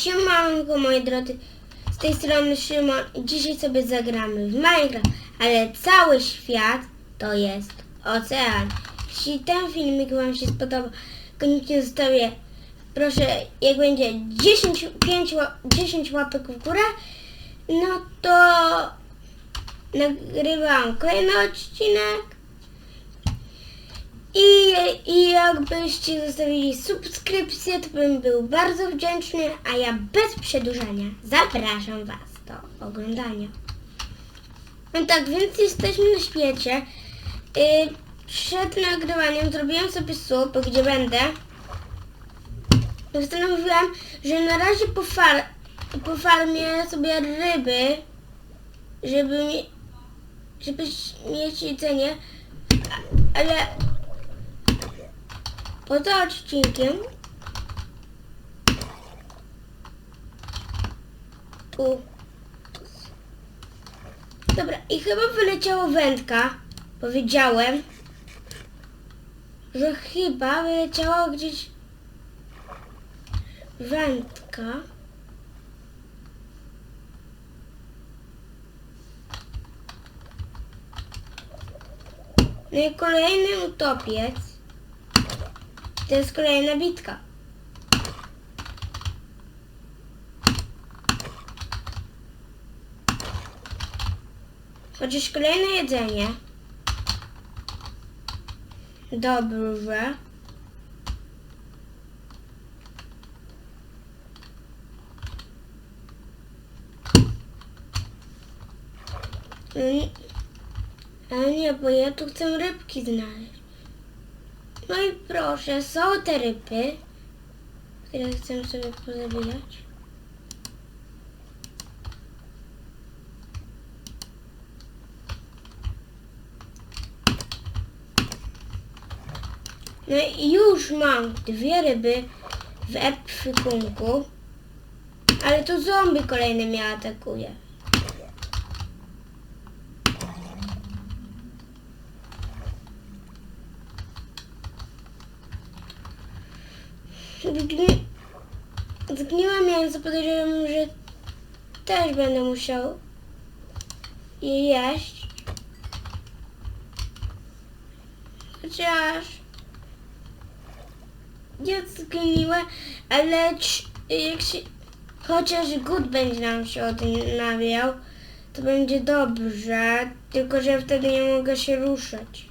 Siemanko moi drodzy, z tej strony Szymon dzisiaj sobie zagramy w Minecraft, ale cały świat to jest ocean. Jeśli ten filmik Wam się spodoba, koniecznie zostawię, proszę, jak będzie 10, 5, ła- 10 łapek w górę, no to nagrywam kolejny odcinek. I, I jakbyście zostawili subskrypcję, to bym był bardzo wdzięczny, a ja bez przedłużania zapraszam Was do oglądania. No tak, więc jesteśmy na świecie. Yy, przed nagrywaniem zrobiłem sobie słup, gdzie będę. Postanowiłam, że na razie po, far, po farmie sobie ryby, żeby, mi, żeby mieć jedzenie, ale Poza odcinkiem tu. Dobra, i chyba wyleciało wędka. Powiedziałem, że chyba wyleciała gdzieś wędka. No i kolejny utopiec. To jest kolejna bitka. Chociaż kolejne jedzenie. Dobrze. Mm, Ale nie, bo ja tu chcę rybki znaleźć. No i proszę, są te ryby, które chcę sobie pozabijać. No i już mam dwie ryby w ekwipunku, ale tu zombie kolejny mnie atakuje. Zgni... Zgniłe mięso, podejrzewam, że też będę musiał je jeść. Chociaż jest zgniłe, ale jak się... chociaż głód będzie nam się odnawiał, to będzie dobrze, tylko że wtedy nie mogę się ruszać.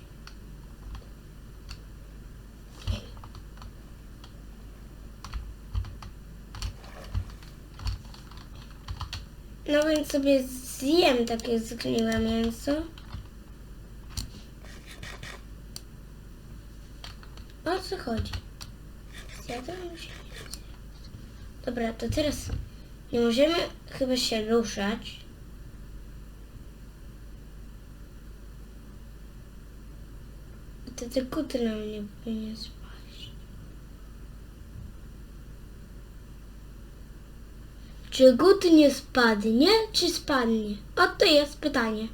No więc sobie zjem takie zgniłe mięso. O co chodzi? Zjadłem już. Dobra, to teraz nie możemy chyba się ruszać. To te kuty nam nie powinien spaść. Czy gut nie spadnie, czy spadnie? Oto jest pytanie.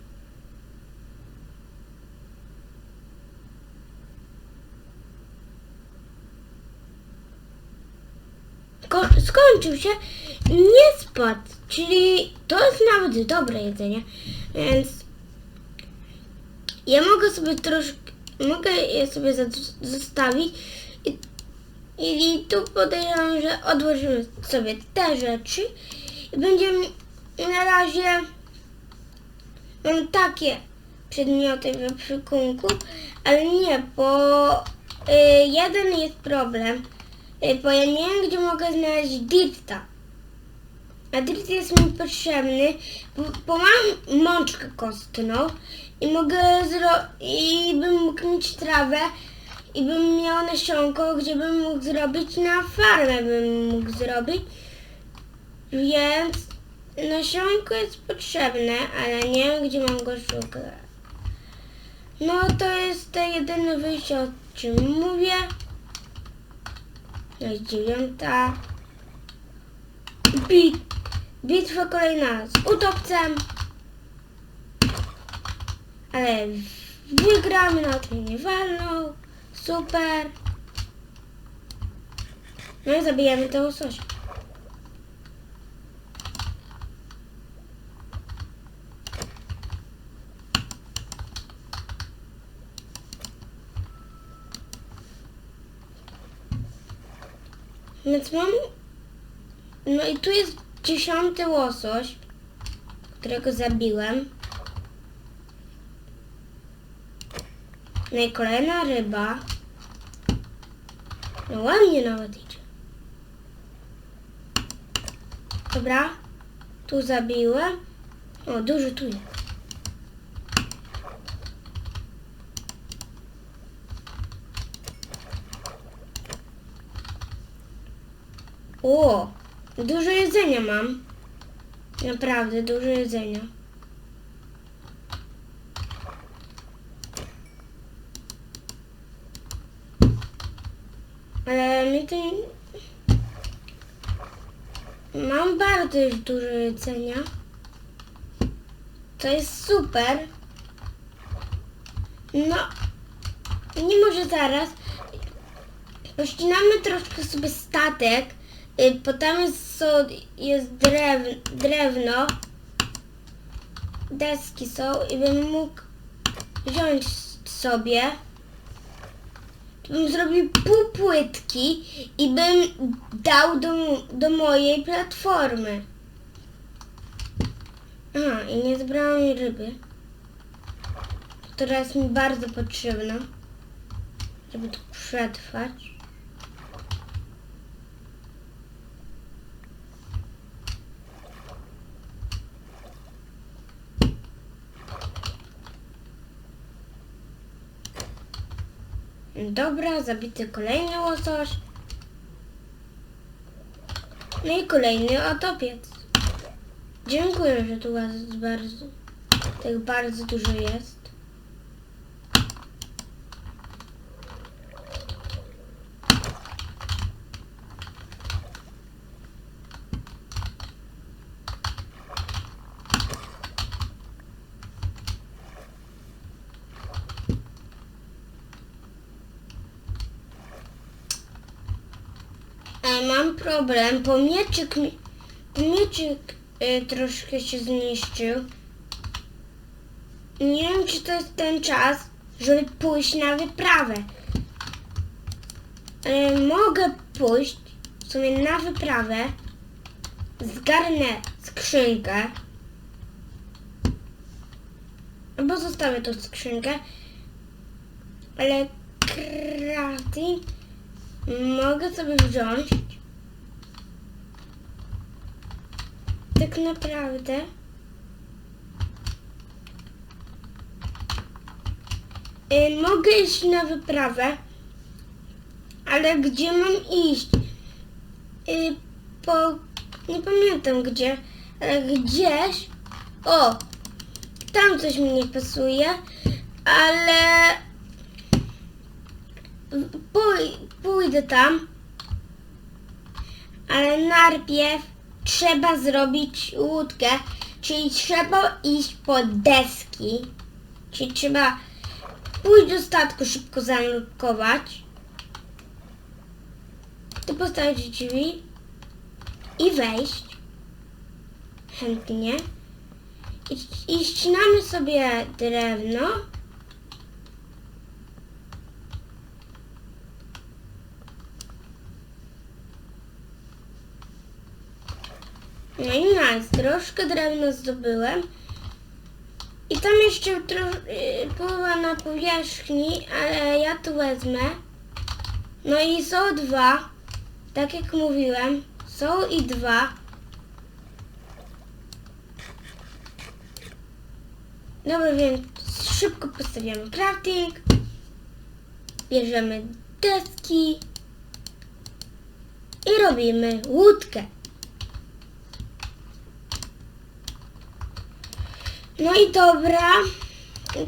Ko- skończył się, nie spadł, czyli to jest nawet dobre jedzenie, więc ja mogę sobie troszkę, mogę je sobie zostawić i tu podejrzewam, że odłożymy sobie te rzeczy i będziemy na razie mam takie przedmioty w przykunku, ale nie, bo y, jeden jest problem, y, bo ja nie wiem, gdzie mogę znaleźć dirta. A dirt jest mi potrzebny, bo, bo mam mączkę kostną i mogę zro- i bym mógł mieć trawę i bym miał nasionko, gdzie bym mógł zrobić na farmę bym mógł zrobić. Więc nasionko jest potrzebne, ale nie wiem gdzie mam go szukać. No to jest to jedyne wyjście o czym mówię. To jest dziewiąta. Bit, bitwa kolejna z utopcem. Ale wygramy, na tym nie walną. Super! No i zabijamy to łososia. Więc mam... No i tu jest dziesiąty łosoś, którego zabiłem. No i kolejna ryba. No ładnie nawet idzie. Dobra, tu zabiłem. O, dużo tu jest. O, dużo jedzenia mam. Naprawdę dużo jedzenia. Mam bardzo już dużo jedzenia. To jest super. No, nie może zaraz. Pościnamy troszkę sobie statek. Y, Bo tam jest, jest drew, drewno. Deski są i bym mógł wziąć sobie. To bym zrobił pół płytki i bym dał do, do mojej platformy. Aha, i nie zebrałam jej ryby. Która jest mi bardzo potrzebna, żeby tu przetrwać. Dobra, zabity kolejny łosoś. No i kolejny otopiec. Dziękuję, że tu was bardzo, tak bardzo dużo jest. E, mam problem, bo mieczyk, mi- mieczyk y, troszkę się zniszczył. Nie wiem, czy to jest ten czas, żeby pójść na wyprawę. Ale mogę pójść sobie na wyprawę, zgarnę skrzynkę, albo zostawię tą skrzynkę, ale crafting Mogę sobie wziąć. Tak naprawdę. Y, mogę iść na wyprawę, ale gdzie mam iść? Y, po. Nie pamiętam gdzie, ale gdzieś. O! Tam coś mi nie pasuje, ale pój, pójdę tam, ale najpierw trzeba zrobić łódkę, czyli trzeba iść po deski, czyli trzeba pójść do statku, szybko zanurkować, tu postawić drzwi i wejść chętnie i, ścinamy sobie drewno. No i nice, troszkę drewna zdobyłem. I tam jeszcze yy, połowa na powierzchni, ale ja tu wezmę. No i są dwa, tak jak mówiłem, są i dwa. Dobra, więc szybko postawiamy crafting. Bierzemy deski i robimy łódkę. No i dobra.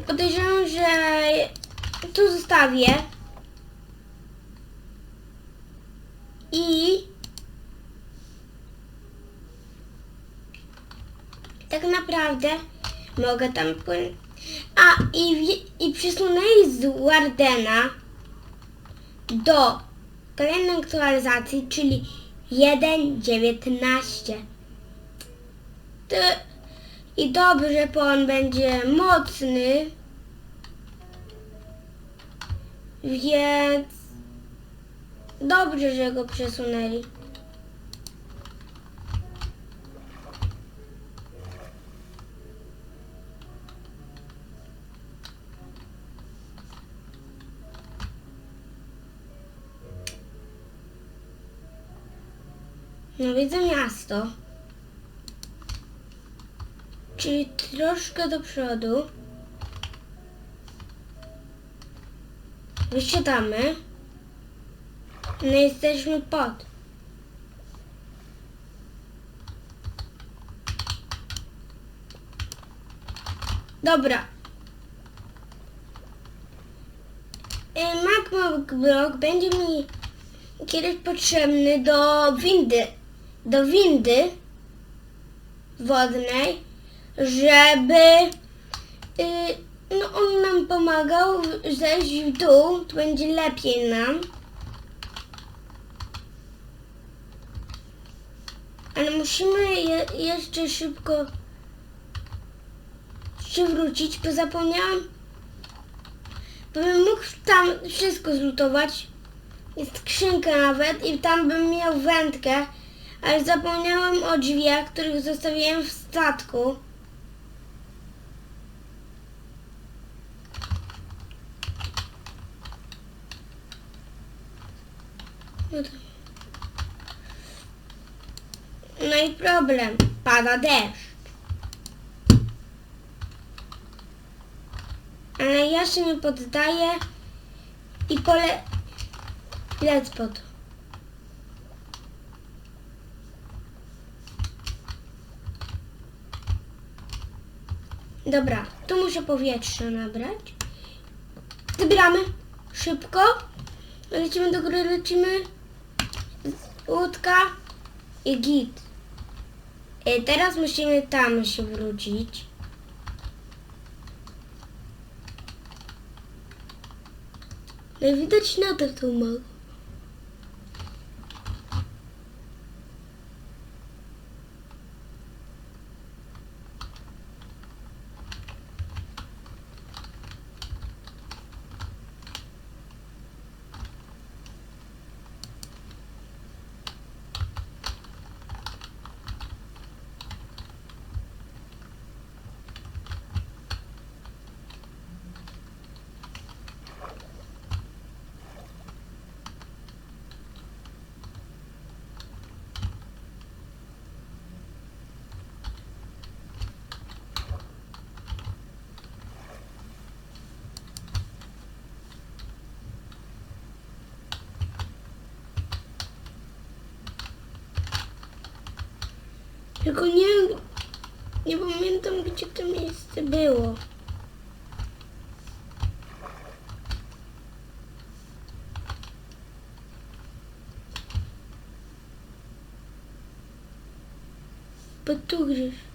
Podejrzewam, że tu zostawię. I tak naprawdę mogę tam płynąć. A i, i przesunęli z Wardena do kolejnej aktualizacji, czyli 1.19. To i dobrze, bo on będzie mocny. Więc Dobrze, że go przesunęli. No widzę miasto. Czyli troszkę do przodu. Wysiadamy. No jesteśmy pod. Dobra. Y, MacBook Block będzie mi kiedyś potrzebny do windy, do windy wodnej, żeby y, no on nam pomagał zejść w dół, to będzie lepiej nam. Ale musimy je, jeszcze szybko się wrócić, bo zapomniałam, bo bym mógł tam wszystko zlutować. Jest skrzynka nawet i tam bym miał wędkę, ale zapomniałem o drzwiach, których zostawiłem w statku. No, i problem, pada deszcz. Ale ja się nie poddaję i pole... Lecę po to. Dobra, tu muszę powietrze nabrać. Zbieramy szybko. Lecimy do góry, lecimy. Łódka i git. E, teraz musimy tam się wrócić. No widać nadal tą małą. Tylko nie, nie pamiętam, gdzie to miejsce było. Bo tu gdzieś.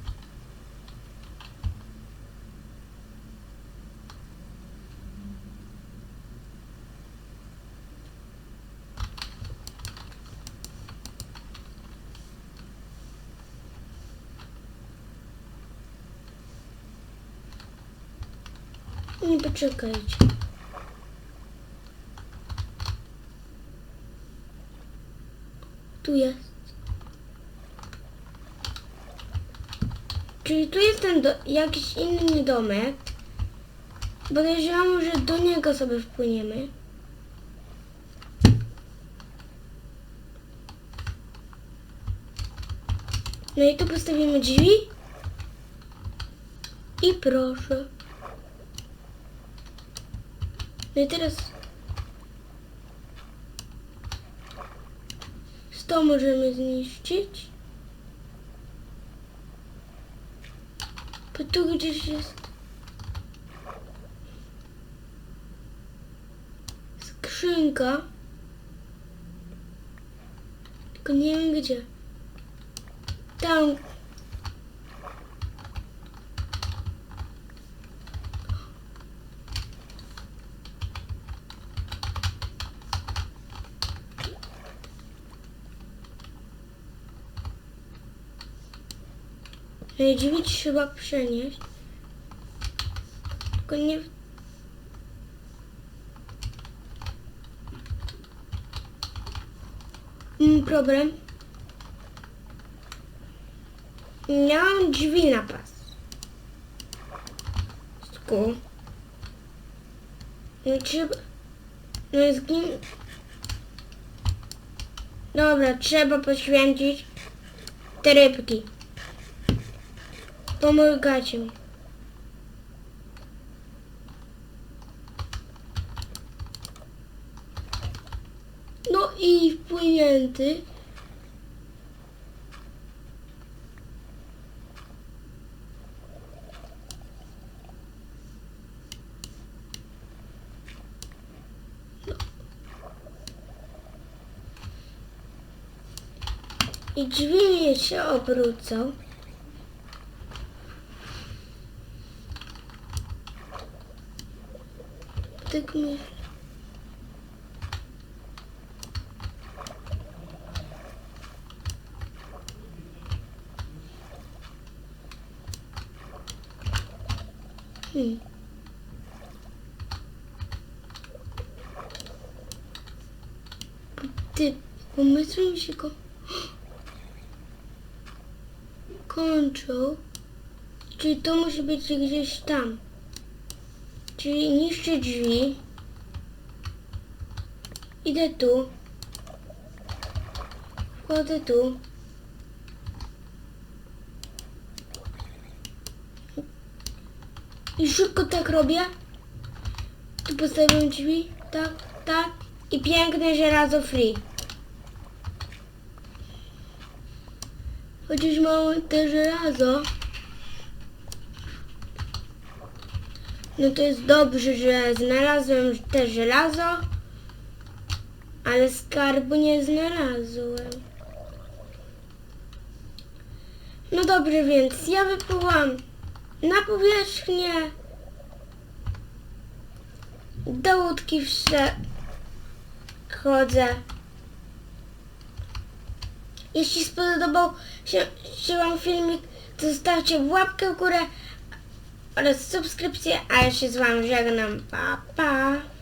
Nie poczekajcie. Tu jest. Czyli tu jest ten jakiś inny domek. Podejrzewam, że do niego sobie wpłyniemy. No i tu postawimy drzwi. I proszę. No i teraz to możemy zniszczyć. Bo tu gdzieś jest skrzynka. Tylko nie wiem gdzie. Tam. Drzwi trzeba przenieść. Tylko nie... mamy problem. Miałam drzwi na pas. Sku. No trzeba... No jest gim... Dobra, trzeba poświęcić te rybki. Pomagacie mi. No i wpłynięty. I drzwi mi się obrócą. Mi... Hmm. Ty, pomysły mi się ko... kończą. Czyli to musi być gdzieś tam. Czyli niszczę drzwi. Idę tu. Wchodzę tu. I szybko tak robię. Tu postawiam drzwi. Tak, tak. I piękne żelazo free. Chociaż mamy te żelazo. No to jest dobrze, że znalazłem te żelazo. Ale skarbu nie znalazłem. No dobrze, więc ja wypływam na powierzchnię. Do łódki wchodzę. Jeśli spodobał się, się Wam filmik, to zostawcie łapkę w górę oraz subskrypcję, a ja się z Wami żegnam. Pa, pa!